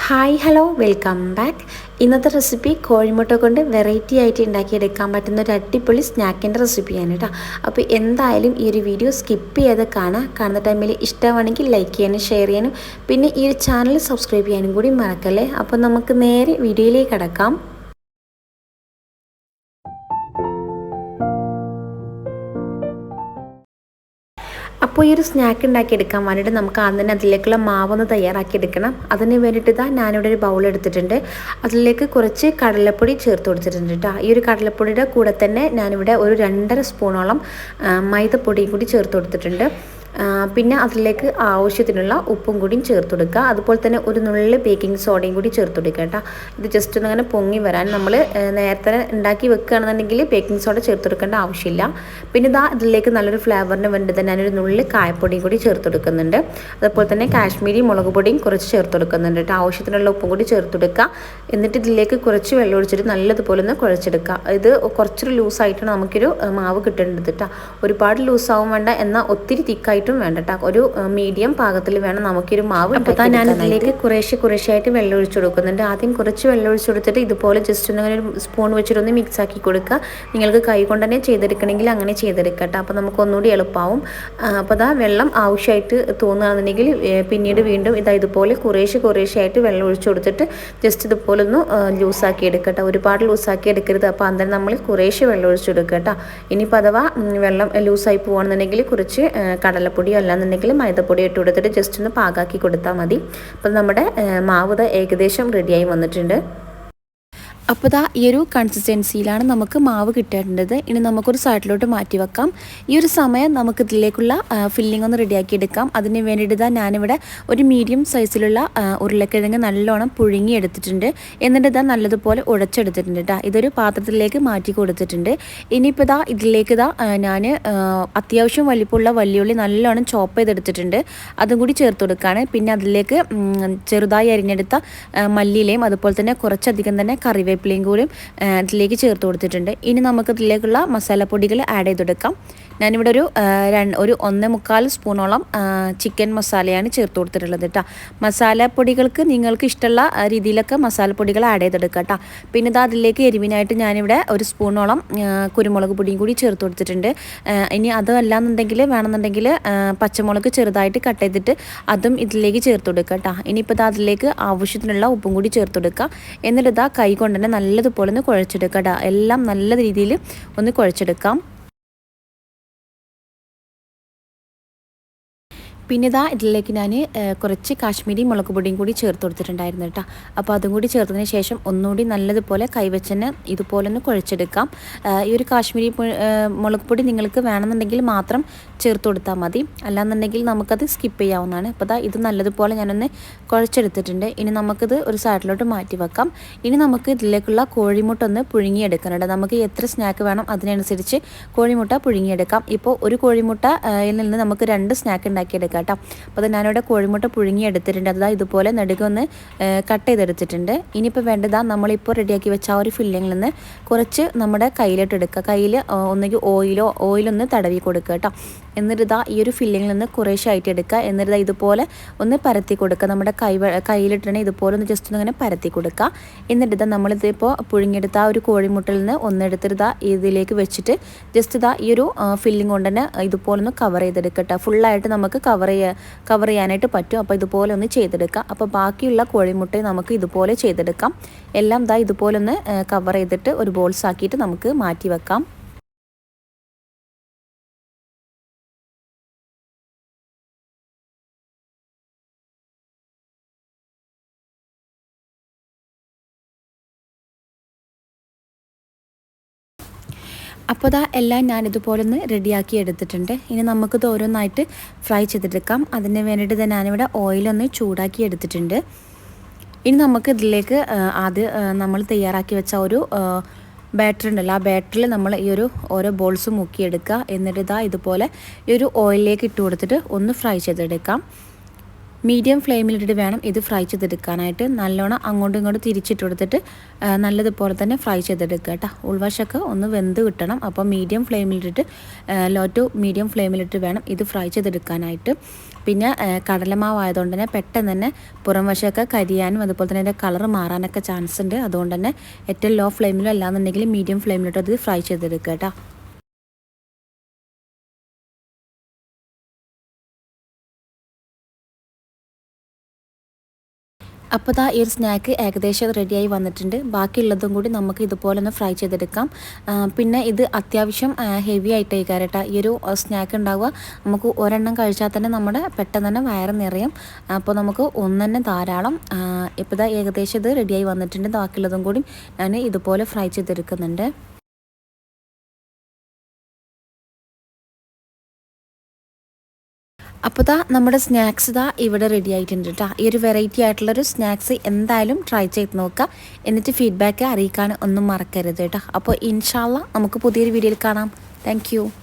Hi hello welcome back ഇന്നത്തെ recipe കോഴിമുട്ട കൊണ്ട് വെറൈറ്റി ആയിട്ട് ഉണ്ടാക്കിയെടുക്കാൻ പറ്റുന്ന ഒരു അടിപൊളി സ്നാക്കിന്റെ റെസിപ്പിയാണ് കേട്ടോ അപ്പോൾ എന്തായാലും ഈ ഒരു വീഡിയോ സ്കിപ്പ് ചെയ്ത് കാണാം. കാണുന്ന ടൈമിൽ ഇഷ്ടമാണെങ്കിൽ ലൈക്ക് ചെയ്യാനും ഷെയർ ചെയ്യാനും പിന്നെ ഈ ഒരു ചാനൽ സബ്സ്ക്രൈബ് ചെയ്യാനും കൂടി മറക്കല്ലേ? അപ്പോൾ നമുക്ക് നേരെ വീഡിയോയിലേക്ക് കടക്കാം. അപ്പോൾ ഈ ഒരു സ്നാക്ക് ഉണ്ടാക്കിയെടുക്കാൻ വേണ്ടിയിട്ട് നമുക്ക് ആദ്യം തന്നെ അതിലേക്കുള്ള മാവൊന്ന് തയ്യാറാക്കി എടുക്കണം അതിന് വേണ്ടിയിട്ട് ഇതാ ഞാനിവിടെ ഒരു ബൗൾ എടുത്തിട്ടുണ്ട്. അതിലേക്ക് കുറച്ച് കടലപ്പൊടി ചേർത്ത് കൊടുത്തിട്ടുണ്ട് കേട്ടോ. ഈ ഒരു കടലപ്പൊടിയുടെ കൂടെ തന്നെ ഞാനിവിടെ ഒരു രണ്ടര സ്പൂണോളം മൈദപ്പൊടിയും കൂടി ചേർത്ത് കൊടുത്തിട്ടുണ്ട്. പിന്നെ അതിലേക്ക് ആവശ്യത്തിനുള്ള ഉപ്പും കൂടിയും ചേർത്ത് കൊടുക്കുക. അതുപോലെ തന്നെ ഒരു നുള്ളിൽ ബേക്കിംഗ് സോഡയും കൂടി ചേർത്ത് കൊടുക്കുക കേട്ടോ. ഇത് ജസ്റ്റ് ഒന്ന് അങ്ങനെ പൊങ്ങി വരാൻ നമ്മൾ നേരത്തെ ഉണ്ടാക്കി വെക്കുകയാണെന്നുണ്ടെങ്കിൽ ബേക്കിംഗ് സോഡ ചേർത്ത് കൊടുക്കേണ്ട ആവശ്യമില്ല. പിന്നെ ഇതാ ഇതിലേക്ക് നല്ലൊരു ഫ്ലേവറിന് വേണ്ടി തന്നെ ഞാനൊരു നുള്ളിൽ കായപ്പൊടിയും കൂടി ചേർത്ത് കൊടുക്കുന്നുണ്ട്. അതുപോലെ തന്നെ കാശ്മീരി മുളക് പൊടിയും കുറച്ച് ചേർത്ത് കൊടുക്കുന്നുണ്ട് കേട്ടോ. ആവശ്യത്തിനുള്ള ഉപ്പും കൂടി ചേർത്ത് കൊടുക്കുക. എന്നിട്ട് ഇതിലേക്ക് കുറച്ച് വെള്ളം ഒഴിച്ചിട്ട് നല്ലതുപോലെ ഒന്ന് കുഴച്ചെടുക്കുക. ഇത് കുറച്ചൊരു ലൂസായിട്ടാണ് നമുക്കൊരു മാവ് കിട്ടേണ്ടത് കേട്ടോ. ഒരുപാട് ലൂസാവും വേണ്ട. എന്നാൽ ഒത്തിരി തിക്കായിട്ട് ആയിട്ടും വേണ്ട കേട്ടോ ഒരു മീഡിയം പാകത്തിൽ വേണം നമുക്കൊരു മാവ് അപ്പോൾ ഞാൻ ഇതിലേക്ക് കുറേശ്ശെ കുറേശ്ശായിട്ട് വെള്ളം ഒഴിച്ചു കൊടുക്കുന്നുണ്ട്. ആദ്യം കുറച്ച് വെള്ളം ഒഴിച്ചു കൊടുത്തിട്ട് ഇതുപോലെ ജസ്റ്റ് ഒന്ന് ഒരു സ്പൂൺ വെച്ചിട്ടൊന്ന് മിക്സ് ആക്കി കൊടുക്കുക. നിങ്ങൾക്ക് കൈ കൊണ്ട് തന്നെ ചെയ്തെടുക്കണമെങ്കിൽ അങ്ങനെ ചെയ്തെടുക്കട്ടെ കേട്ടോ അപ്പോൾ നമുക്ക് ഒന്നുകൂടി എളുപ്പമാവും അപ്പോൾ അതാ വെള്ളം ആവശ്യമായിട്ട് തോന്നുകയാണെന്നുണ്ടെങ്കിൽ പിന്നീട് വീണ്ടും ഇതാ ഇതുപോലെ കുറേശ്ശെ കുറേശ്ശെ വെള്ളം ഒഴിച്ചു കൊടുത്തിട്ട് ജസ്റ്റ് ഇതുപോലെ ഒന്ന് ലൂസാക്കി എടുക്കട്ടെ ഒരുപാട് ലൂസാക്കി എടുക്കരുത്. അപ്പോൾ അന്നേരം നമ്മൾ കുറേശ്ശെ വെള്ളം ഒഴിച്ചു കൊടുക്കുക കേട്ടോ ഇനിയിപ്പോൾ അഥവാ വെള്ളം ലൂസായി പോകുകയാണെന്നുണ്ടെങ്കിൽ കുറച്ച് കടല മൈദപ്പൊടിയോ അല്ലാന്നുണ്ടെങ്കിൽ മൈദപ്പൊടി ഇട്ട് കൊടുത്തിട്ട് ജസ്റ്റ് ഒന്ന് പാകാക്കി കൊടുത്താൽ മതി. അപ്പം നമ്മുടെ മാവ് ഏകദേശം റെഡിയായി വന്നിട്ടുണ്ട്. അപ്പോൾ ഇതാ ഈ ഒരു കൺസിസ്റ്റൻസിയിലാണ് നമുക്ക് മാവ് കിട്ടേണ്ടത്. ഇനി നമുക്കൊരു സൈഡിലോട്ട് മാറ്റി വെക്കാം. ഈ ഒരു സമയം നമുക്ക് ഇതിലേക്കുള്ള ഫില്ലിംഗ് ഒന്ന് റെഡിയാക്കി എടുക്കാം. അതിന് വേണ്ടിയിട്ട് ഇതാ ഞാനിവിടെ ഒരു മീഡിയം സൈസിലുള്ള ഉരുളക്കിഴങ്ങ് നല്ലോണം പുഴുങ്ങി എടുത്തിട്ടുണ്ട്. എന്നിട്ട് ഇതാ നല്ലതുപോലെ ഉടച്ചെടുത്തിട്ടുണ്ട് കേട്ടോ. ഇതൊരു പാത്രത്തിലേക്ക് മാറ്റി കൊടുത്തിട്ടുണ്ട്. ഇനിയിപ്പോൾ ഇതാ ഇതിലേക്ക് ഇതാ ഞാൻ അത്യാവശ്യം വലിപ്പമുള്ള വലിയുള്ളി നല്ലോണം ചോപ്പ് ചെയ്തെടുത്തിട്ടുണ്ട്. അതും കൂടി ചേർത്ത് കൊടുക്കുകയാണ്. പിന്നെ അതിലേക്ക് ചെറുതായി അരിഞ്ഞെടുത്ത മല്ലിയിലയും അതുപോലെ തന്നെ കുറച്ചധികം തന്നെ കറിവേപ്പ് കറിവേപ്പിലയും കൂടി ഇതിലേക്ക് ചേർത്ത് കൊടുത്തിട്ടുണ്ട്. ഇനി നമുക്ക് ഇതിലേക്കുള്ള മസാലപ്പൊടികൾ ആഡ് ചെയ്ത് കൊടുക്കാം ഞാനിവിടെ ഒരു ഒരു ഒന്നേ മുക്കാൽ സ്പൂണോളം ചിക്കൻ മസാലയാണ് ചേർത്ത് കൊടുത്തിട്ടുള്ളത് കേട്ടോ മസാലപ്പൊടികൾക്ക് നിങ്ങൾക്ക് ഇഷ്ടമുള്ള രീതിയിലൊക്കെ മസാലപ്പൊടികൾ ആഡ് ചെയ്തെടുക്കുക കേട്ടോ പിന്നെ ഇത് അതിലേക്ക് എരിവിനായിട്ട് ഞാനിവിടെ ഒരു സ്പൂണോളം കുരുമുളക് പൊടിയും കൂടി ചേർത്ത് കൊടുത്തിട്ടുണ്ട്. ഇനി അതല്ല എന്നുണ്ടെങ്കിൽ വേണമെന്നുണ്ടെങ്കിൽ പച്ചമുളക് ചെറുതായിട്ട് കട്ട് ചെയ്തിട്ട് അതും ഇതിലേക്ക് ചേർത്ത് കൊടുക്കുക കേട്ടോ ഇനിയിപ്പോൾ ഇത് അതിലേക്ക് ആവശ്യത്തിനുള്ള ഉപ്പും കൂടി ചേർത്ത് കൊടുക്കുക എന്നിട്ട് ഇതാ കൈ കൊണ്ട് തന്നെ നല്ലതുപോലെ ഒന്ന് കുഴച്ചെടുക്കുക എല്ലാം നല്ല രീതിയിൽ ഒന്ന് കുഴച്ചെടുക്കാം. പിന്നെ ഇതാ ഇതിലേക്ക് ഞാൻ കുറച്ച് കാശ്മീരി മുളക് പൊടിയും കൂടി ചേർത്ത് കൊടുത്തിട്ടുണ്ടായിരുന്നു കേട്ടോ. അപ്പോൾ അതും കൂടി ചേർത്തതിന് ശേഷം ഒന്നുകൂടി നല്ലതുപോലെ കൈവച്ചന് ഇതുപോലെ ഒന്ന് കുഴച്ചെടുക്കാം ഈ ഒരു കാശ്മീരി മുളക് പൊടി നിങ്ങൾക്ക് വേണമെന്നുണ്ടെങ്കിൽ മാത്രം ചേർത്ത് കൊടുത്താൽ മതി. അല്ലാന്നുണ്ടെങ്കിൽ നമുക്കത് സ്കിപ്പ് ചെയ്യാവുന്നതാണ്. അപ്പോൾ ഇതാ ഇത് നല്ലതുപോലെ ഞാനൊന്ന് കുഴച്ചെടുത്തിട്ടുണ്ട്. ഇനി നമുക്കിത് ഒരു സൈഡിലോട്ട് മാറ്റി വെക്കാം. ഇനി നമുക്ക് ഇതിലേക്കുള്ള കോഴിമുട്ട ഒന്ന് പുഴുങ്ങിയെടുക്കാനുണ്ട് നമുക്ക് എത്ര സ്നാക്ക് വേണം അതിനനുസരിച്ച് കോഴിമുട്ട പുഴുങ്ങിയെടുക്കാം. ഇപ്പോൾ ഒരു കോഴിമുട്ടയിൽ നിന്ന് നമുക്ക് രണ്ട് സ്നാക്ക് ഉണ്ടാക്കിയെടുക്കാം കേട്ടോ. അപ്പോൾ ഞാനിവിടെ കോഴിമുട്ട പുഴുങ്ങി എടുത്തിട്ടുണ്ട്. അതാ ഇതുപോലെ നടുകൊന്ന് കട്ട് ചെയ്തെടുത്തിട്ടുണ്ട്. ഇനിയിപ്പോൾ വേണ്ടതാ നമ്മളിപ്പോൾ റെഡിയാക്കി വെച്ച ആ ഒരു ഫില്ലിങ്ങിൽ നിന്ന് കുറച്ച് നമ്മുടെ കയ്യിലോട്ട് എടുക്കുക. കയ്യിൽ ഒന്നുകിൽ ഓയിലോ ഓയിലൊന്ന് തടവി കൊടുക്കുക കേട്ടോ. എന്നിട്ട് ഈ ഒരു ഫില്ലിങ്ങിൽ നിന്ന് കുറേശ്ശെ ആയിട്ട് എടുക്കുക. എന്നിട്ട് ഇതുപോലെ ഒന്ന് പരത്തി കൊടുക്കുക. നമ്മുടെ കൈ കയ്യിലിട്ടുണ്ടെങ്കിൽ ഇതുപോലെ ഒന്ന് ജസ്റ്റ് ഒന്ന് ഇങ്ങനെ പരത്തി കൊടുക്കുക. എന്നിട്ട് നമ്മളിതിപ്പോൾ പുഴുങ്ങിയെടുത്ത ആ ഒരു കോഴിമുട്ടിൽ നിന്ന് ഒന്നെടുത്തിരുതാ ഇതാ ഇതിലേക്ക് വെച്ചിട്ട് ജസ്റ്റ് ഇതാ ഈ ഒരു ഫില്ലിംഗ് കൊണ്ട് തന്നെ ഇതുപോലെ ഒന്ന് കവർ ചെയ്തെടുക്കട്ടെ ഫുള്ളായിട്ട് നമുക്ക് കവർ ചെയ്യുക കവർ ചെയ്യാനായിട്ട് പറ്റും. അപ്പോൾ ഇതുപോലെ ഒന്ന് ചെയ്തെടുക്കാം അപ്പോൾ ബാക്കിയുള്ള കോഴിമുട്ടയും നമുക്ക് ഇതുപോലെ ചെയ്തെടുക്കാം. എല്ലാം ഇതാ ഇതുപോലെ ഒന്ന് കവർ ചെയ്തിട്ട് ഒരു ബോൾസ് ആക്കിയിട്ട് നമുക്ക് മാറ്റി വെക്കാം. അപ്പോൾ അതാ എല്ലാം ഞാൻ ഒന്ന് റെഡിയാക്കി എടുത്തിട്ടുണ്ട്. ഇനി നമുക്കിത് ഓരോന്നായിട്ട് ഫ്രൈ ചെയ്തെടുക്കാം. അതിന് വേണ്ടിയിട്ട് ഞാനിവിടെ ഓയിലൊന്ന് ചൂടാക്കി എടുത്തിട്ടുണ്ട്. ഇനി നമുക്ക് ഇതിലേക്ക് ആദ്യം നമ്മൾ തയ്യാറാക്കി വെച്ച ഒരു ബാറ്ററി ഉണ്ടല്ലോ ആ ബാറ്ററിൽ നമ്മൾ ഈ ഒരു ഓരോ ബോൾസ് മുക്കിയെടുക്കുക. എന്നിട്ട് ഇതാ ഇതുപോലെ ഈ ഒരു ഓയിലിലേക്ക് ഇട്ട് കൊടുത്തിട്ട് ഒന്ന് ഫ്രൈ ചെയ്തെടുക്കാം. മീഡിയം ഫ്ലെയിമിലിട്ടിട്ട് വേണം ഇത് ഫ്രൈ ചെയ്തെടുക്കാനായിട്ട്. നല്ലോണം അങ്ങോട്ടും ഇങ്ങോട്ടും തിരിച്ചിട്ട് കൊടുത്തിട്ട് നല്ലതുപോലെ തന്നെ ഫ്രൈ ചെയ്തെടുക്കുക കേട്ടോ. ഉൾവശമൊക്കെ ഒന്ന് വെന്ത് കിട്ടണം. അപ്പോൾ മീഡിയം ഫ്ലെയിമിലിട്ടിട്ട് ലോ ടു മീഡിയം ഫ്ലെയിമിലിട്ട് വേണം ഇത് ഫ്രൈ ചെയ്തെടുക്കാനായിട്ട്. പിന്നെ കടലമാവായതുകൊണ്ട് തന്നെ പെട്ടെന്ന് തന്നെ പുറം വശമൊക്കെ കരിയാനും അതുപോലെ തന്നെ അതിന്റെ കളർ മാറാനൊക്കെ ചാൻസ് ഉണ്ട് അതുകൊണ്ട് തന്നെ ഏറ്റവും ലോ ഫ്ലെയിമിലും അല്ലാന്നുണ്ടെങ്കിൽ മീഡിയം ഫ്ലെയിമിലിട്ട് അത് ഫ്രൈ ചെയ്തെടുക്കുക കേട്ടോ. അപ്പോൾ ദാ ഈ ഒരു സ്നാക്ക് ഏകദേശം റെഡിയായി വന്നിട്ടുണ്ട്. ബാക്കിയുള്ളതും കൂടി നമുക്ക് ഇതുപോലെ ഒന്ന് ഫ്രൈ ചെയ്തെടുക്കാം പിന്നെ ഇത് അത്യാവശ്യം ഹെവി ആയിട്ട് കേട്ടോ. ഈ ഒരു സ്നാക്ക് ഉണ്ടാവുക. നമുക്ക് ഒരെണ്ണം കഴിച്ചാൽ തന്നെ നമ്മുടെ പെട്ടെന്ന് തന്നെ വയറ് നിറയും. അപ്പോൾ നമുക്ക് ഒന്ന് തന്നെ ധാരാളം. ഇപ്പോൾ ഇതാ ഏകദേശം ഇത് റെഡിയായി വന്നിട്ടുണ്ട്. ബാക്കിയുള്ളതും കൂടി ഞാൻ ഇതുപോലെ ഫ്രൈ ചെയ്തെടുക്കുന്നുണ്ട്. അപ്പോൾ ദാ നമ്മുടെ സ്നാക്സ് ദാ ഇവിടെ റെഡി ആയിട്ടുണ്ട് കേട്ടോ ഈ ഒരു വെറൈറ്റി ആയിട്ടുള്ളൊരു സ്നാക്സ് എന്തായാലും ട്രൈ ചെയ്ത് നോക്കുക എന്നിട്ട് ഫീഡ്ബാക്ക് അറിയിക്കാൻ ഒന്നും മറക്കരുത് കേട്ടോ അപ്പോൾ ഇൻഷാല്ല നമുക്ക് പുതിയൊരു വീഡിയോയിൽ കാണാം. താങ്ക്